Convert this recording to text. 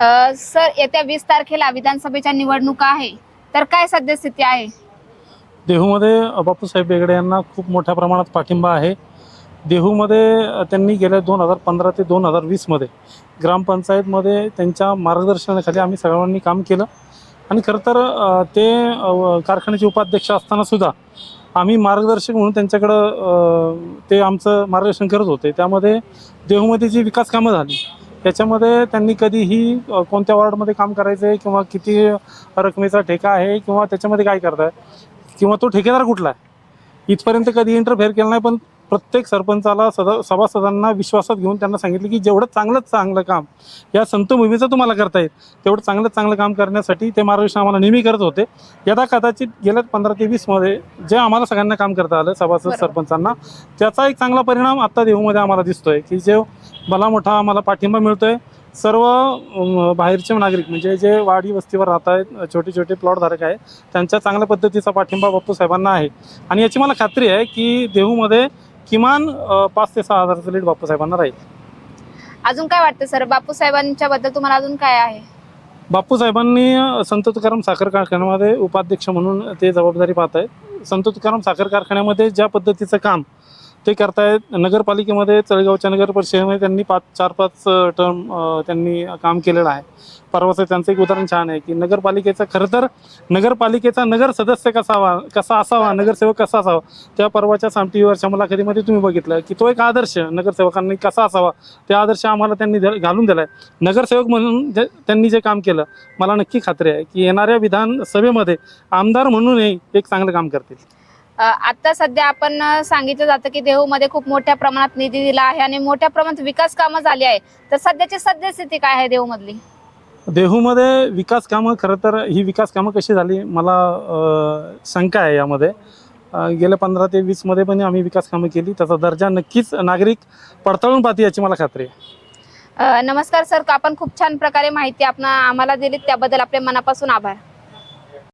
Sir येत्या वीस तारखेला विधानसभेच्या निवडणुका आहे. तर काय सद्यस्थिती आहे? देहूमध्ये बापूसाहेब बेगडे यांना खूप मोठ्या प्रमाणात पाठिंबा आहे. देहूमध्ये त्यांनी गेल्या दोन हजार पंधरा ते दोन हजार वीसमध्ये ग्रामपंचायतमध्ये त्यांच्या मार्गदर्शनाखाली आम्ही सर्वांनी काम केलं. आणि खरं तर ते कारखान्याचे उपाध्यक्ष असताना सुद्धा आम्ही मार्गदर्शक म्हणून त्यांच्याकडं ते आमचं मार्गदर्शन करत होते. त्यामध्ये देहूमध्ये जी विकास कामं झाली त्याच्यामध्ये त्यांनी कधीही कोणत्या वॉर्डमध्ये काम करायचं आहे किंवा किती रकमेचा ठेका आहे किंवा त्याच्यामध्ये काय करताय किंवा तो ठेकेदार कुठला आहे? इथपर्यंत कधी इंटरफेअर केला नाही पण प्रत्येक सरपंचाला सदा सभासदांना विश्वासात घेऊन त्यांना सांगितलं की जेवढं चांगलं चांगलं काम या संतभूमीचं तुम्हाला करता येईल. तेवढं चांगलं चांगलं काम करण्यासाठी ते मार्गदर्शन आम्हाला नेहमी करत होते. यदा कदाचित गेल्या पंधरा ते वीसमध्ये जे आम्हाला सगळ्यांना काम करता आलं सभासद. सरपंचांना त्याचा एक चांगला परिणाम आत्ता देऊमध्ये आम्हाला दिसतोय की जे भला मोठा आम्हाला पाठिंबा मिळतोय. सर्व बाहेरचे नागरिक म्हणजे जे वाडी वस्तीवर राहत आहेत छोटे छोटे प्लॉटधारक आहेत त्यांच्या चांगल्या पद्धतीचा पाठिंबा बापू साहेबांना आहे. आणि याची मला खात्री आहे की देहूमध्ये किमान अ, पाच ते सहा हजाराचं लीड बापू साहेबांना राहील. अजून काय वाटतं सर? बापू साहेबांच्या बद्दल तुम्हाला अजून काय आहे? बापू साहेबांनी अ, संत तुकाराम साखर कारखान्यामध्ये उपाध्यक्ष म्हणून ते जबाबदारी पाहत आहेत संत तुकाराम साखर कारखान्यामध्ये ज्या पद्धतीचं काम ते करतायत. नगरपालिकेमध्ये चळगावच्या नगर परिषदेमध्ये त्यांनी पाच चार पाच टर्म त्यांनी काम केलेलं आहे. परवाचं त्यांचं एक उदाहरण छान आहे की नगरपालिकेचं खरं तर नगरपालिकेचा नगर सदस्य कसा हवा कसा असावा नगरसेवक कसा असावा त्या परवाच्या सामटीवरच्या मुलाखतीमध्ये तुम्ही बघितलं की तो एक आदर्श नगरसेवकांनी कसा असावा ते आदर्श आम्हाला त्यांनी घालून घालून आहे नगरसेवक म्हणून त्यांनी जे काम केलं मला नक्की खात्री आहे की येणाऱ्या विधानसभेमध्ये आमदार म्हणूनही एक चांगलं काम करतील. आता सध्या आपण सांगितलं जातं की देहूमध्ये खूप मोठ्या प्रमाणात निधी दिला आहे आणि मोठ्या प्रमाणात विकास कामं झाली आहे. तर सध्याची सद्यस्थिती काय आहे देहूमधली? देहूमध्ये विकास कामं खरं तर ही विकास कामं कशी झाली मला शंका आहे यामध्ये. गेल्या पंधरा ते वीसमध्ये पण आम्ही विकास कामं केली. त्याचा दर्जा नक्कीच नागरिक पडताळून पाहते याची मला खात्री आहे. नमस्कार सर. आपण खूप छान प्रकारे माहिती आपण आम्हाला दिली त्याबद्दल आपले मनापासून आभार.